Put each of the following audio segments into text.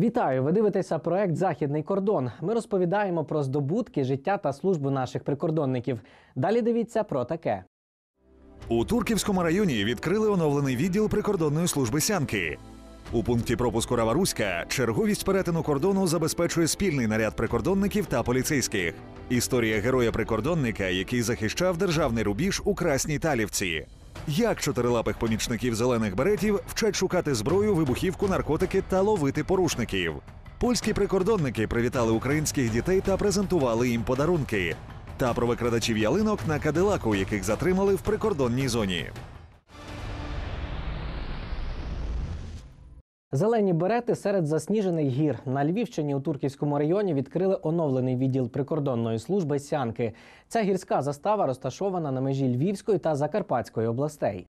Вітаю! Ви дивитеся проект Західний кордон. Ми розповідаємо про здобутки, життя та службу наших прикордонників. Далі дивіться про таке. У Турківському районі відкрили оновлений відділ прикордонної служби Сянки. У пункті пропуску Раваруська черговість перетину кордону забезпечує спільний наряд прикордонників та поліцейських. Історія героя-прикордонника, який захищав державний рубіж у Красній Талівці. Як чотирилапих помічників зелених беретів вчать шукати зброю, вибухівку, наркотики та ловити порушників. Польські прикордонники привітали українських дітей та презентували їм подарунки. Та про викрадачів ялинок на Кадилаку, яких затримали в прикордонній зоні. Зелені берети серед засніжених гір на Львівщині у Турківському районі відкрили оновлений відділ прикордонної служби Сянки. Ця гірська застава розташована на межі Львівської та Закарпатської областей.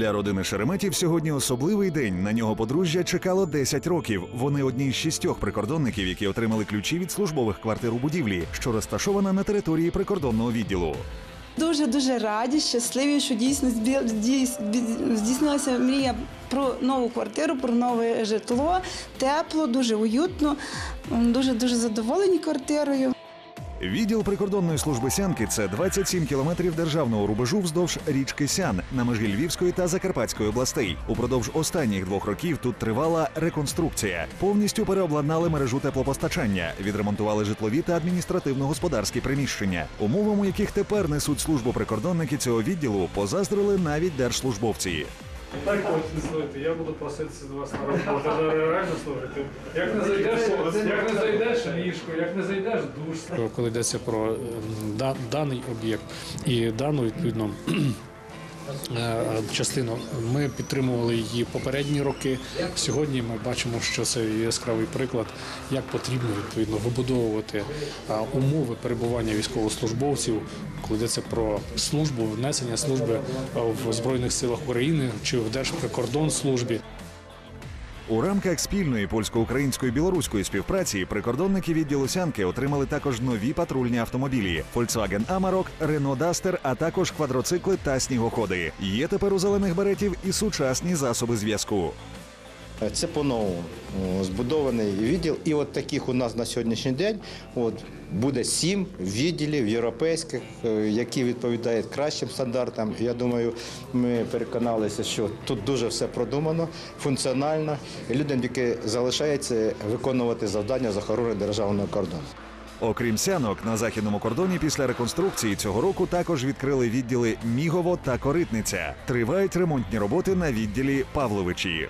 Для родини Шереметів сьогодні особливий день. На нього подружжя чекало 10 років. Вони одні з шістьох прикордонників, які отримали ключі від службових квартир у будівлі, що розташована на території прикордонного відділу. Дуже дуже раді, щасливі, що дійсно здійснилася мрія про нову квартиру, про нове житло. Тепло, дуже уютно, дуже дуже задоволені квартирою. Відділ прикордонної служби Сянки це 27 кілометрів державного рубежу вздовж річки Сян на межі Львівської та Закарпатської областей. Упродовж останніх двох років тут тривала реконструкція. Повністю переобладнали мережу теплопостачання, відремонтували житлові та адміністративно-господарські приміщення. Умовам, у яких тепер несуть службу прикордонники цього відділу, позаздрили навіть держслужбовці. Приходьте, слухайте, я буду проситися до вас на роботу. Ви реально слухайте. Як не зайдеш, як не зайдеш ліжко, як не зайдеш душ. Коли йдеться про е, даний об'єкт і дану відповідно. Е, Частину ми підтримували її попередні роки. Сьогодні ми бачимо, що це яскравий приклад, як потрібно відповідно вибудовувати умови перебування військовослужбовців, коли йдеться про службу, внесення служби в збройних силах України чи в Держприкордонслужбі. У рамках спільної польсько-української білоруської співпраці прикордонники відділу Сянки отримали також нові патрульні автомобілі: Volkswagen Amarok, Renault Duster, а також квадроцикли та снігоходи. Є тепер у зелених беретів і сучасні засоби зв'язку. Це по-новому збудований відділ. І от таких у нас на сьогоднішній день от, буде сім відділів європейських, е, які відповідають кращим стандартам. Я думаю, ми переконалися, що тут дуже все продумано, функціонально, і людям тільки залишається виконувати завдання з охорони державного кордону. Окрім сянок, на західному кордоні після реконструкції цього року також відкрили відділи Мігово та Коритниця. Тривають ремонтні роботи на відділі Павловичі.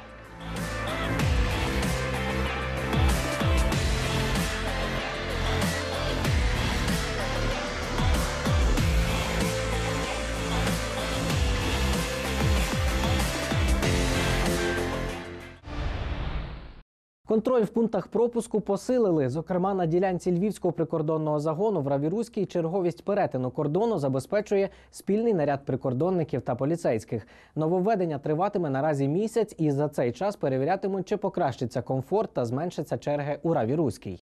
Контроль в пунктах пропуску посилили. Зокрема, на ділянці львівського прикордонного загону в Равіруській черговість перетину кордону забезпечує спільний наряд прикордонників та поліцейських. Нововведення триватиме наразі місяць, і за цей час перевірятимуть, чи покращиться комфорт та зменшаться черги у Равіруській.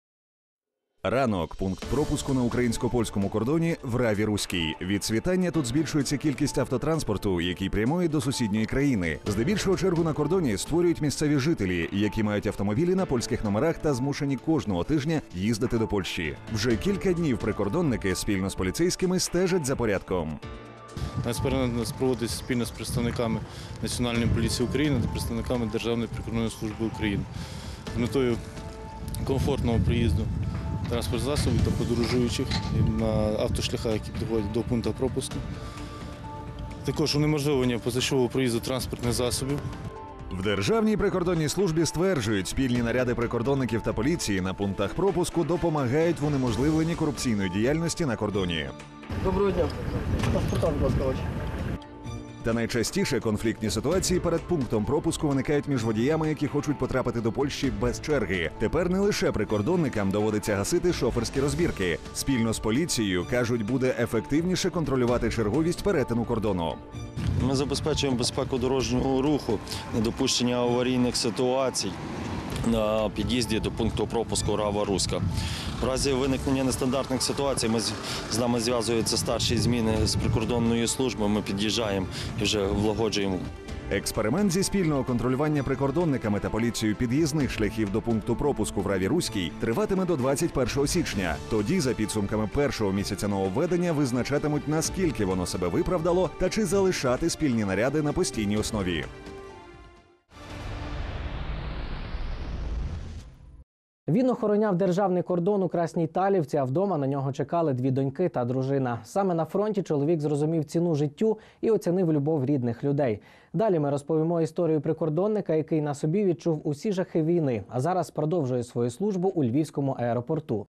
Ранок пункт пропуску на українсько-польському кордоні в Раві Руській. Від світання тут збільшується кількість автотранспорту, який прямує до сусідньої країни. Здебільшого чергу на кордоні створюють місцеві жителі, які мають автомобілі на польських номерах та змушені кожного тижня їздити до Польщі. Вже кілька днів прикордонники спільно з поліцейськими стежать за порядком. Експеримент проводиться спільно з представниками Національної поліції України та представниками Державної прикордонної служби України з метою комфортного приїзду транспортних засобів та подорожуючих на автошляхах, які підходять до пункту пропуску. Також унеможливлення позачового проїзду транспортних засобів. В державній прикордонній службі стверджують, спільні наряди прикордонників та поліції на пунктах пропуску допомагають в унеможливленні корупційної діяльності на кордоні. Доброго дня. Паспорта, будь ласка. Та найчастіше конфліктні ситуації перед пунктом пропуску виникають між водіями, які хочуть потрапити до Польщі без черги. Тепер не лише прикордонникам доводиться гасити шоферські розбірки. Спільно з поліцією кажуть, буде ефективніше контролювати черговість перетину кордону. Ми забезпечуємо безпеку дорожнього руху, недопущення аварійних ситуацій на під'їзді до пункту пропуску Рава Руська. В разі виникнення нестандартних ситуацій ми з, нами зв'язуються старші зміни з прикордонної служби. Ми під'їжджаємо і вже влагоджуємо Експеримент зі спільного контролювання прикордонниками та поліцією під'їзних шляхів до пункту пропуску в Раві Руській триватиме до 21 січня. Тоді, за підсумками першого місяця нововведення, визначатимуть наскільки воно себе виправдало та чи залишати спільні наряди на постійній основі. Він охороняв державний кордон у Красній Талівці, а вдома на нього чекали дві доньки та дружина. Саме на фронті чоловік зрозумів ціну життю і оцінив любов рідних людей. Далі ми розповімо історію прикордонника, який на собі відчув усі жахи війни, а зараз продовжує свою службу у Львівському аеропорту.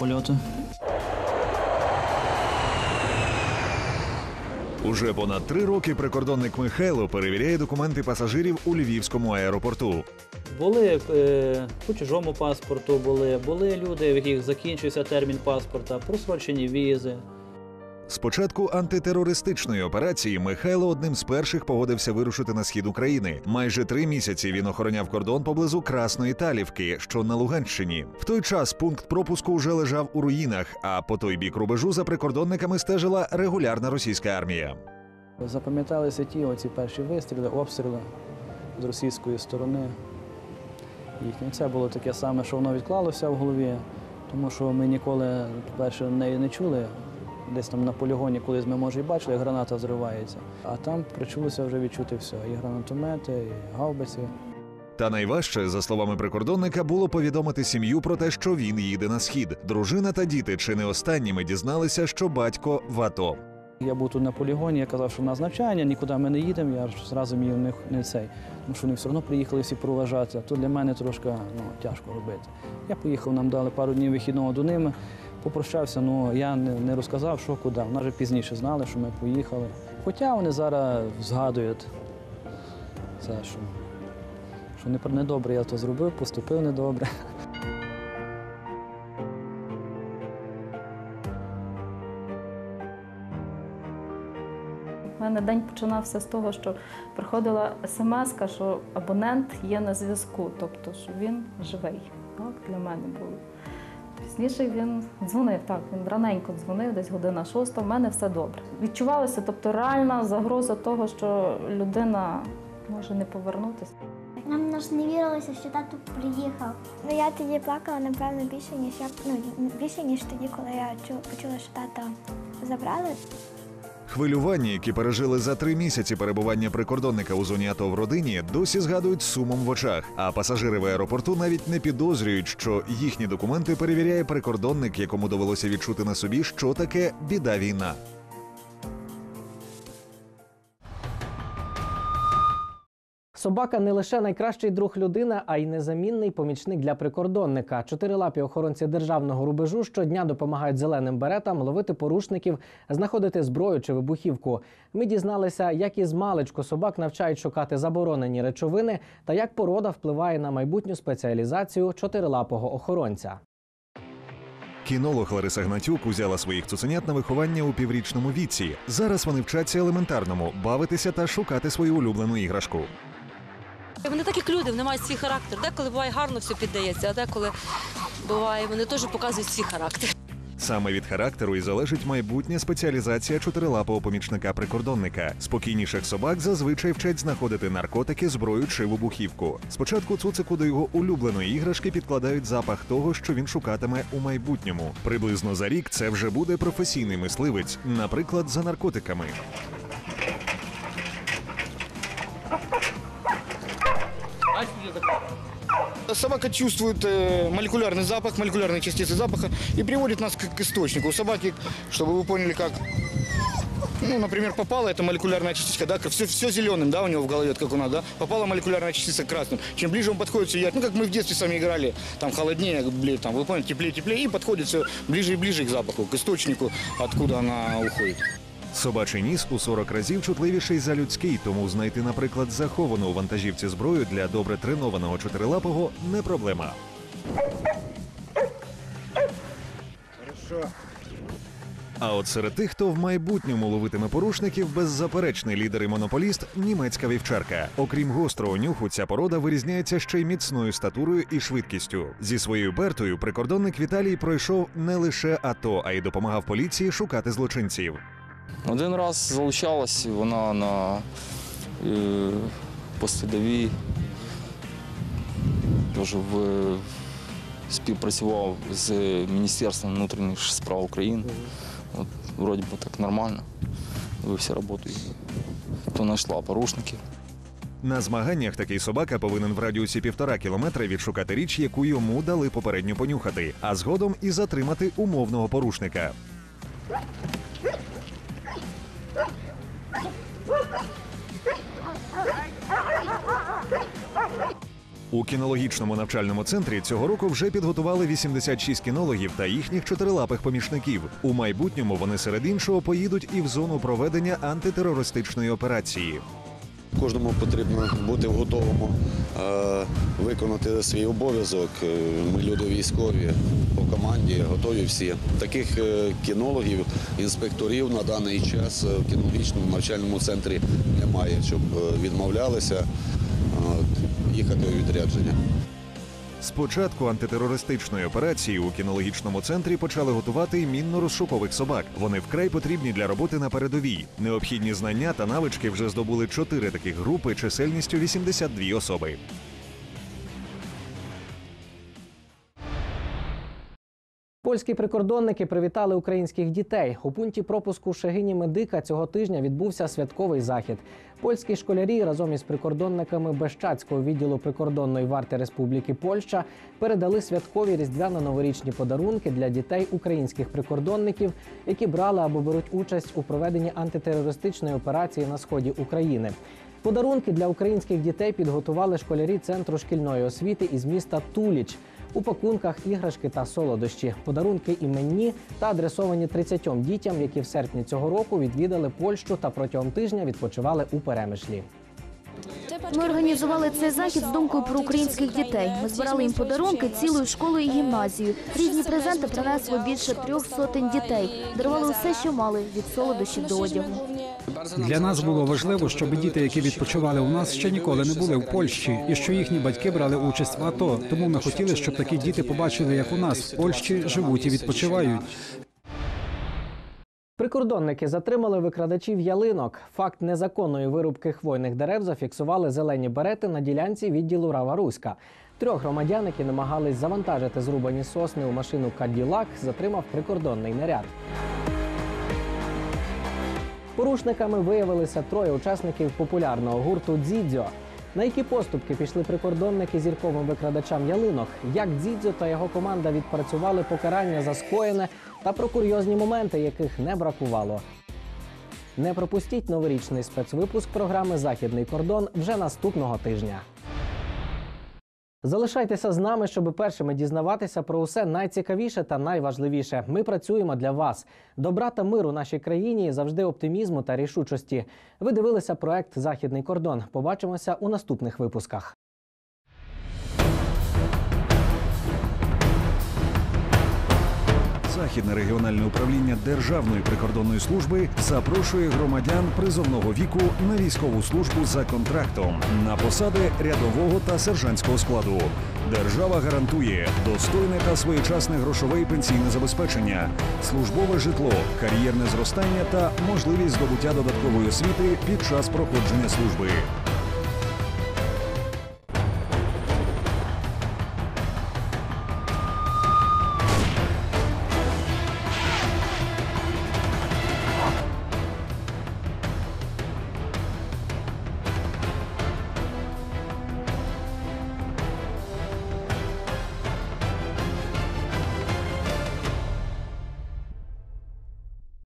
Польоту. Уже понад три роки прикордонник Михайло перевіряє документи пасажирів у Львівському аеропорту. Були е, по чужому паспорту, були, були люди, в яких закінчився термін паспорта, просрочені візи. З початку антитерористичної операції Михайло одним з перших погодився вирушити на схід України. Майже три місяці він охороняв кордон поблизу Красної Талівки, що на Луганщині. В той час пункт пропуску вже лежав у руїнах, а по той бік рубежу за прикордонниками стежила регулярна російська армія. Запам'яталися ті оці перші вистріли, обстріли з російської сторони. Їхні. Це було таке саме, що воно відклалося в голові, тому що ми ніколи, по-перше, не, не чули. Десь там на полігоні, колись ми може і бачили, як граната зривається. А там причулося вже відчути все. І гранатомети, і гаубиці. Та найважче, за словами прикордонника, було повідомити сім'ю про те, що він їде на схід. Дружина та діти чи не останніми дізналися, що батько в АТО. Я був тут на полігоні, я казав, що в нас навчання, нікуди ми не їдемо, я ж зразу міг не, не цей. Тому що вони все одно приїхали всі проважати, а то для мене трошки ну, тяжко робити. Я поїхав, нам дали пару днів вихідного до ними, попрощався, ну я не розказав, що куди. Вони вже пізніше знали, що ми поїхали. Хоча вони зараз згадують це, що, що недобре я то зробив, поступив недобре. У мене день починався з того, що приходила смс, що абонент є на зв'язку, тобто що він живий. Так, для мене було. Пізніше він дзвонив, так, він раненько дзвонив, десь година шоста, в мене все добре. Відчувалася, тобто реальна загроза того, що людина може не повернутися. Нам ж не вірилося, що тату приїхав. Ну я тоді плакала, напевно, більше, ніж я ну більше, ніж тоді, коли я чу- почула, що тата забрали. Хвилювання, які пережили за три місяці перебування прикордонника у зоні АТО в родині, досі згадують сумом в очах. А пасажири в аеропорту навіть не підозрюють, що їхні документи перевіряє прикордонник, якому довелося відчути на собі, що таке біда війна. Собака не лише найкращий друг людини, а й незамінний помічник для прикордонника. Чотирилапі охоронці державного рубежу щодня допомагають зеленим беретам ловити порушників, знаходити зброю чи вибухівку. Ми дізналися, як із маличку собак навчають шукати заборонені речовини та як порода впливає на майбутню спеціалізацію чотирилапого охоронця. Кінолог Лариса Гнатюк узяла своїх цуценят на виховання у піврічному віці. Зараз вони вчаться елементарному бавитися та шукати свою улюблену іграшку. Вони так як люди, вони мають свій характер. Деколи буває гарно все піддається, а деколи буває, вони теж показують свій характер. Саме від характеру і залежить майбутня спеціалізація чотирилапого помічника прикордонника. Спокійніших собак зазвичай вчать знаходити наркотики, зброю чи вибухівку. Спочатку цуцику до його улюбленої іграшки підкладають запах того, що він шукатиме у майбутньому. Приблизно за рік це вже буде професійний мисливець, наприклад, за наркотиками. Собака чувствует э, молекулярный запах, молекулярные частицы запаха и приводит нас к, источнику. У собаки, чтобы вы поняли, как Ну, например, попала эта молекулярная частичка, да, все, все зеленым, да, у него в голове, как у нас, да, попала молекулярная частица красным. Чем ближе он подходит, все ярче. Ну, как мы в детстве с вами играли, там холоднее, блин, там, вы помните, теплее, теплее, и подходит все ближе и ближе к запаху, к источнику, откуда она уходит. Собачий ніс у 40 разів чутливіший за людський, тому знайти, наприклад, заховану у вантажівці зброю для добре тренованого чотирилапого не проблема. А от серед тих, хто в майбутньому ловитиме порушників, беззаперечний лідер і монополіст німецька вівчарка. Окрім гострого нюху, ця порода вирізняється ще й міцною статурою і швидкістю. Зі своєю бертою прикордонник Віталій пройшов не лише АТО, а й допомагав поліції шукати злочинців. Один раз залучалась вона на е, постидовій, теж в, співпрацював з Міністерством внутрішніх справ України. От, вроді би так нормально. Дивився роботу. То знайшла порушників. На змаганнях такий собака повинен в радіусі півтора кілометра відшукати річ, яку йому дали попередньо понюхати, а згодом і затримати умовного порушника. У кінологічному навчальному центрі цього року вже підготували 86 кінологів та їхніх чотирилапих помічників. У майбутньому вони серед іншого поїдуть і в зону проведення антитерористичної операції. Кожному потрібно бути готовому е, виконати свій обов'язок. Е, Ми люди військові по команді, готові всі. Таких е, кінологів, інспекторів на даний час в кінологічному навчальному центрі немає, щоб відмовлялися їхати у відрядження. Спочатку антитерористичної операції у кінологічному центрі почали готувати мінно-розшукових собак. Вони вкрай потрібні для роботи на передовій. Необхідні знання та навички вже здобули чотири таких групи чисельністю 82 особи. Польські прикордонники привітали українських дітей. У пункті пропуску Шегині Медика цього тижня відбувся святковий захід. Польські школярі разом із прикордонниками Бещацького відділу прикордонної варти Республіки Польща передали святкові різдвяно-новорічні подарунки для дітей українських прикордонників, які брали або беруть участь у проведенні антитерористичної операції на сході України. Подарунки для українських дітей підготували школярі центру шкільної освіти із міста Туліч. У пакунках іграшки та солодощі, подарунки іменні та адресовані 30 дітям, які в серпні цього року відвідали Польщу та протягом тижня відпочивали у Перемишлі. Ми організували цей захід з думкою про українських дітей. Ми збирали їм подарунки цілою школою і гімназією. Різні презенти принесли більше трьох сотень дітей. Дарували все, що мали від солодощів до одягу. Для нас було важливо, щоб діти, які відпочивали у нас, ще ніколи не були в Польщі, і що їхні батьки брали участь в АТО. Тому ми хотіли, щоб такі діти побачили, як у нас в Польщі живуть і відпочивають. Прикордонники затримали викрадачів ялинок. Факт незаконної вирубки хвойних дерев зафіксували зелені берети на ділянці відділу Рава Руська. Трьох громадян, які намагались завантажити зрубані сосни у машину Каділак, затримав прикордонний наряд. Порушниками виявилися троє учасників популярного гурту Дзідзьо. На які поступки пішли прикордонники зірковим викрадачам ялинок? Як Дзідзьо та його команда відпрацювали покарання за скоєне та про курйозні моменти, яких не бракувало. Не пропустіть новорічний спецвипуск програми Західний кордон вже наступного тижня. Залишайтеся з нами, щоб першими дізнаватися про усе найцікавіше та найважливіше. Ми працюємо для вас. Добра та миру нашій країні завжди оптимізму та рішучості. Ви дивилися проект Західний кордон. Побачимося у наступних випусках. Західне регіональне управління Державної прикордонної служби запрошує громадян призовного віку на військову службу за контрактом на посади рядового та сержантського складу. Держава гарантує достойне та своєчасне грошове і пенсійне забезпечення, службове житло, кар'єрне зростання та можливість здобуття додаткової освіти під час проходження служби.